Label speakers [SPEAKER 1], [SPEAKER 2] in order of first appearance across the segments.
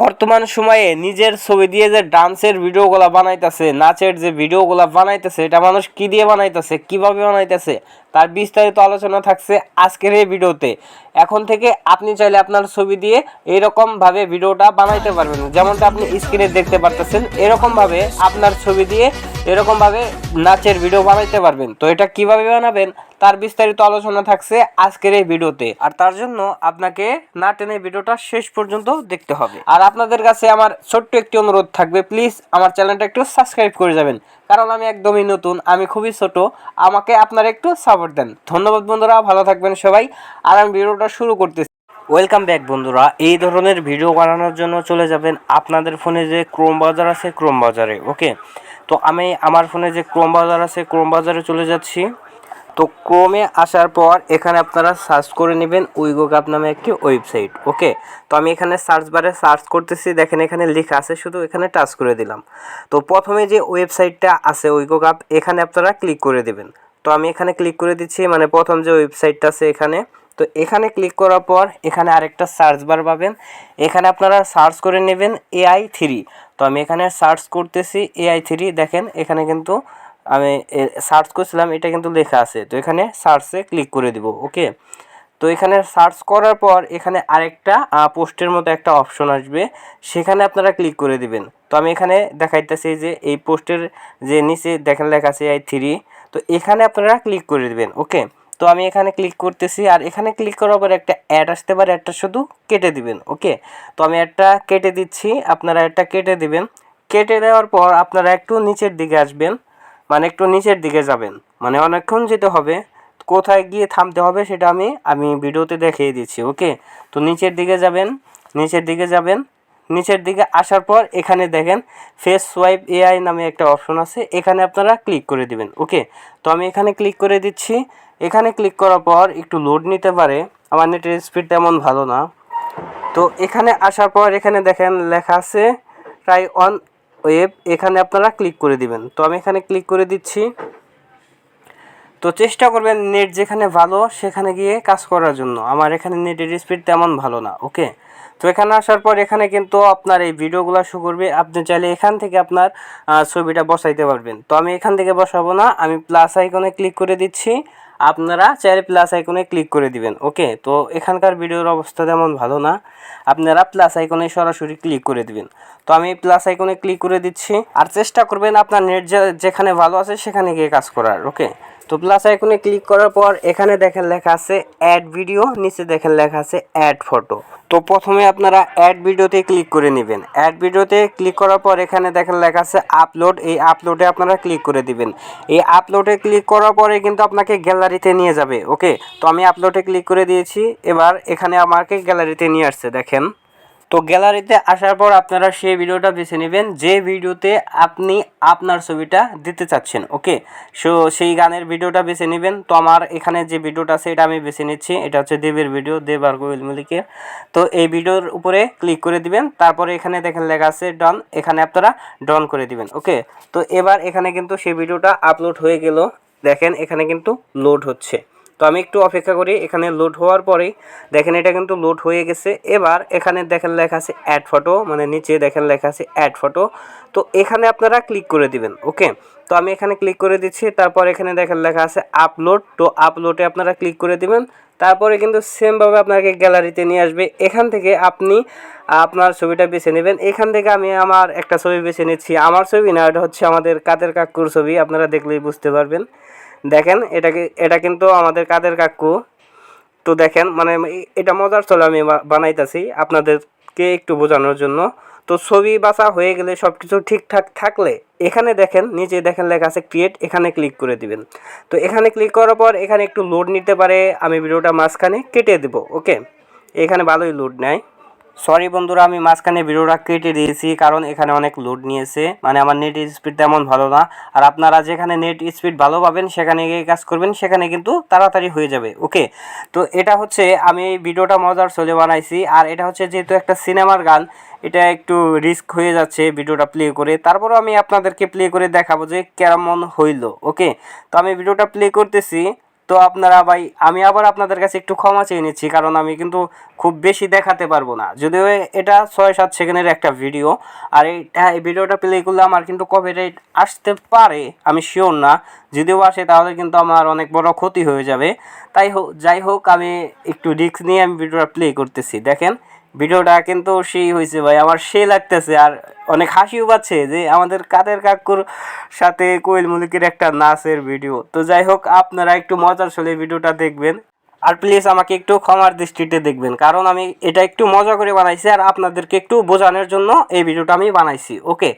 [SPEAKER 1] বর্তমান সময়ে নিজের ছবি দিয়ে যে ডান্সের ভিডিওগুলো বানাইতেছে, নাচের যে ভিডিওগুলো বানাইতেছে, এটা মানুষ কি দিয়ে বানাইতেছে, কীভাবে বানাইতেছে, তার বিস্তারিত আলোচনা থাকছে আজকের এই ভিডিওতে। এখন থেকে আপনি চাইলে আপনার ছবি দিয়ে এরকমভাবে ভিডিওটা বানাইতে পারবেন। যেমনটা আপনি স্ক্রিনে দেখতে পারতেছেন, এরকমভাবে আপনার ছবি দিয়ে এরকম ভাবে নাচের ভিডিও বানাইতে পারবেন। তো এটা কীভাবে বানাবেন, তার বিস্তারিত আলোচনা থাকছে আজকের এই ভিডিওতে। আর তার জন্য আপনাকে না টেনে ভিডিওটা শেষ পর্যন্ত দেখতে হবে। আর আপনাদের কাছে আমার ছোট্ট একটি অনুরোধ থাকবে প্লিজ আমার চ্যানেলটা একটু সাবস্ক্রাইব করে যাবেন। কারণ আমি একদমই নতুন, আমি খুবই ছোট, আমাকে আপনারা একটু সাপোর্ট দেন। ধন্যবাদ বন্ধুরা, ভালো থাকবেন সবাই। আর আমি ভিডিওটা শুরু করতেছি। ওয়েলকাম ব্যাক বন্ধুরা, এই ধরনের ভিডিও বানানোর জন্য চলে যাবেন আপনাদের ফোনে যে ক্রোম বাজার আছে ক্রোম বাজারে ওকে তো আমি আমার ফোনে যে ক্রোম বাজার আছে ক্রোম বাজারে চলে যাচ্ছি। তো ক্রোমে আসার পর এখানে আপনারা সার্চ করে নেবেন উইগো কাপ নামে একটি ওয়েবসাইট ওকে তো আমি এখানে সার্চ বারে সার্চ করতেছি, দেখেন এখানে লেখা আছে, শুধু এখানে টাচ করে দিলাম। তো প্রথমে যে ওয়েবসাইটটা আছে উইগো কাপ এখানে আপনারা ক্লিক করে দেবেন। তো আমি এখানে ক্লিক করে দিচ্ছি মানে প্রথম যে ওয়েবসাইটটা আছে এখানে তো এখানে ক্লিক করার পর এখানে আরেকটা সার্চ বার পাবেন। এখানে আপনারা সার্চ করে নেবেন এআই থ্রি তো আমি এখানে সার্চ করতেছি এআই থ্রি দেখেন, এখানে কিন্তু আমি সার্চ করছিলাম, এটা কিন্তু লেখা আছে। তো এখানে সার্চে ক্লিক করে দিব, ওকে? তো এখানে সার্চ করার পর এখানে আরেকটা পোস্টের মতো একটা অপশন আসবে। সেখানে আপনারা ক্লিক করে দিবেন। তো আমি এখানে দেখাইতেছি যে এই পোস্টের যে নিচে দেখেন লেখা আছে আই থ্রি তো এখানে আপনারা ক্লিক করে দিবেন, ওকে? তো আমি এখানে ক্লিক করতেছি, আর এখানে ক্লিক করার পর একটা অ্যাড আসতে পারে একটা শুধু কেটে দিবেন ওকে তো আমি একটা কেটে দিচ্ছি, আপনারা একটা কেটে দিবেন। কেটে দেওয়ার পর আপনারা একটু নিচের দিকে আসবেন মানে একটু নিচের দিকে যাবেন মানে অনেকক্ষণ যেতে হবে, কোথায় গিয়ে থামতে হবে সেটা আমি আমি ভিডিওতে দেখিয়ে দিচ্ছি ওকে তো নিচের দিকে যাবেন, নিচের দিকে যাবেন, নিচের দিকে আসার পর এখানে দেখেন ফেস সোয়াইপ এআই নামে একটা অপশন আছে, এখানে আপনারা ক্লিক করে দিবেন ওকে তো আমি এখানে ক্লিক করে দিচ্ছি এখানে ক্লিক করার পর একটু লোড নিতে পারে। আমার নেটের স্পিড তেমন ভালো না। তো এখানে আসার পর এখানে দেখেন লেখা আছে ট্রাই অন ওয়েব এখানে আপনারা ক্লিক করে দিবেন। তো আমি এখানে ক্লিক করে দিচ্ছি। তো চেষ্টা করবেন নেট যেখানে ভালো সেখানে গিয়ে কাজ করার জন্য। আমার এখানে নেটের স্পিড তেমন ভালো না ওকে তো এখানে আসার পর এখানে কিন্তু আপনার এই ভিডিওগুলো শো করবে। আপনি চাইলে এখান থেকে আপনার ছবিটা বসাইতে পারবেন। তো আমি এখান থেকে বসাবো না। আমি প্লাস আইকনে ক্লিক করে দিচ্ছি। আপনারা চাইলে প্লাস আইকনে ক্লিক করে দিবেন ওকে তো এখানকার ভিডিওর অবস্থা তেমন ভালো না। আপনারা প্লাস আইকনে সরাসরি ক্লিক করে দিবেন। তো আমি প্লাস আইকনে ক্লিক করে দিচ্ছি। আর চেষ্টা করবেন আপনার নেট যেখানে ভালো আছে সেখানে গিয়ে কাজ করার ওকে তো প্লাস আইকনে ক্লিক করার পর এখানে দেখেন লেখা আছে অ্যাড ভিডিও নিচে দেখেন লেখা আছে অ্যাড ফটো তো প্রথমে আপনারা অ্যাড ভিডিওতে ক্লিক করে নেবেন। অ্যাড ভিডিওতে ক্লিক করার পর এখানে দেখেন লেখা আছে আপলোড এই আপলোডে আপনারা ক্লিক করে দিবেন। এই আপলোডে ক্লিক করার পরে কিন্তু আপনাকে গ্যালারিতে নিয়ে যাবে ওকে তো আমি আপলোডে ক্লিক করে দিয়েছি, এবার এখানে আমাকে গ্যালারিতে নিয়ে আসছে, দেখেন। তো গ্যালারিতে আসার পর আপনারা সেই ভিডিওটা বেছে নেবেন, যে ভিডিওতে আপনি আপনার ছবিটা দিতে চাচ্ছেন, ওকে? সো সেই গানের ভিডিওটা বেছে নেবেন। তো আমার এখানে যে ভিডিওটা আছে, এটা আমি বেছে নিচ্ছি। এটা হচ্ছে দেবের ভিডিও, দেব আর গোয়েল মলিকের তো এই ভিডিওর উপরে ক্লিক করে দিবেন। তারপরে এখানে দেখেন লেখা আছে ডন এখানে আপনারা ডন করে দিবেন, ওকে? তো এবার এখানে কিন্তু সেই ভিডিওটা আপলোড হয়ে গেল। দেখেন এখানে কিন্তু লোড হচ্ছে। তো আমি একটু অপেক্ষা করি, এখানে লোড হওয়ার পরেই। দেখেন এটা কিন্তু লোড হয়ে গেছে। এবার এখানে দেখেন লেখা আছে অ্যাড ফটো মানে নিচে দেখেন লেখা আছে অ্যাড ফটো তো এখানে আপনারা ক্লিক করে দিবেন ওকে তো আমি এখানে ক্লিক করে দিচ্ছি, তারপর এখানে দেখেন লেখা আছে আপলোড তো আপলোডে আপনারা ক্লিক করে দিবেন। তারপরে কিন্তু সেমভাবে আপনাকে গ্যালারিতে নিয়ে আসবে। এখান থেকে আপনি আপনার ছবিটা বেছে নেবেন। এখান থেকে আমি আমার একটা ছবি বেছে নিচ্ছি। আমার ছবি না, এটা হচ্ছে আমাদের কাদের কাকুর ছবি, আপনারা দেখলেই বুঝতে পারবেন। দেখেন এটাকে এটা কিন্তু আমাদের কাদের কাকু? তো দেখেন মানে এটা মজার চলে আমি বানাইতেছি আপনাদেরকে একটু বোঝানোর জন্য। তো ছবি বাঁচা হয়ে গেলে সব কিছু ঠিকঠাক থাকলে, এখানে দেখেন, নিচে দেখেন লেখা আছে ক্রিয়েট এখানে ক্লিক করে দিবেন। তো এখানে ক্লিক করার পর এখানে একটু লোড নিতে পারে, আমি ভিডিওটা মাঝখানে কেটে দেবো ওকে এখানে ভালোই লোড নেয়। সরি বন্ধুরা, আমি মাঝখানে ভিডিওটা কেটে দিয়েছি, কারণ এখানে অনেক লোড নিয়েছে। মানে আমার নেট স্পিড তেমন ভালো না। আর আপনারা যেখানে নেট স্পিড ভালো পাবেন, সেখানে গিয়ে কাজ করবেন, সেখানে কিন্তু তাড়াতাড়ি হয়ে যাবে ওকে তো এটা হচ্ছে, আমি এই ভিডিওটা মজার চলে বানাইছি, আর এটা হচ্ছে যেহেতু একটা সিনেমার গান, এটা একটু রিস্ক হয়ে যাচ্ছে ভিডিওটা প্লে করে। তারপরেও আমি আপনাদেরকে প্লে করে দেখাবো যে কেমন হইল ওকে তো আমি ভিডিওটা প্লে করতেছি তো আপনারা ভাই, আমি আবার আপনাদের কাছে একটু ক্ষমা চেয়ে নিচ্ছি, কারণ আমি কিন্তু খুব বেশি দেখাতে পারব না। যদিও এটা ছয় সাত সেকেন্ডের একটা ভিডিও, আর এইটা এই ভিডিওটা প্লে করলে আমার কিন্তু কপিরাইট আসতে পারে, আমি শিওর না। যদিও আসে, তাহলে কিন্তু আমার অনেক বড় ক্ষতি হয়ে যাবে। তাই হোক যাই হোক, আমি একটু রিস্ক নিয়ে আমি ভিডিওটা প্লে করতেছি, দেখেন। ভিডিওটা কিন্তু সেই হয়েছে ভাই, আমার সে লাগতেছে আর অনেক হাসিও পাচ্ছে যে আমাদের কাদের কাকুর সাথে কোয়েল মলিকের একটা নাচের ভিডিও। তো যাই হোক, আপনারা একটু মজার চলে ভিডিওটা দেখবেন। আর প্লিজ আমাকে একটু ক্ষমার দৃষ্টিতে দেখবেন, কারণ আমি এটা একটু মজা করে বানাইছি আর আপনাদেরকে একটু বোঝানোর জন্য এই ভিডিওটা আমি বানাইছি ওকে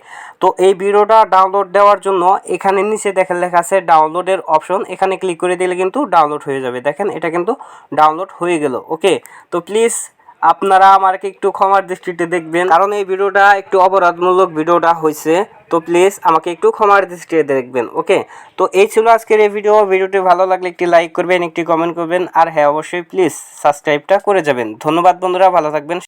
[SPEAKER 1] তো এই ভিডিওটা ডাউনলোড দেওয়ার জন্য এখানে নিচে দেখেন লেখা আছে ডাউনলোডের অপশন এখানে ক্লিক করে দিলে কিন্তু ডাউনলোড হয়ে যাবে। দেখেন, এটা কিন্তু ডাউনলোড হয়ে গেল ওকে তো প্লিজ আপনারা আমাকে একটু ক্ষমার দৃষ্টিতে দেখবেন, কারণ এই ভিডিওটা একটু অপরাধমূলক ভিডিওটা হয়েছে, তো প্লিজ আমাকে একটু ক্ষমার দৃষ্টিতে দেখবেন ওকে তো এই ছিল আজকের এই ভিডিও ভিডিওটি ভালো লাগলে একটি লাইক করবেন, একটি কমেন্ট করবেন, আর হ্যাঁ অবশ্যই প্লিজ সাবস্ক্রাইবটা করে যাবেন। ধন্যবাদ বন্ধুরা, ভালো থাকবেন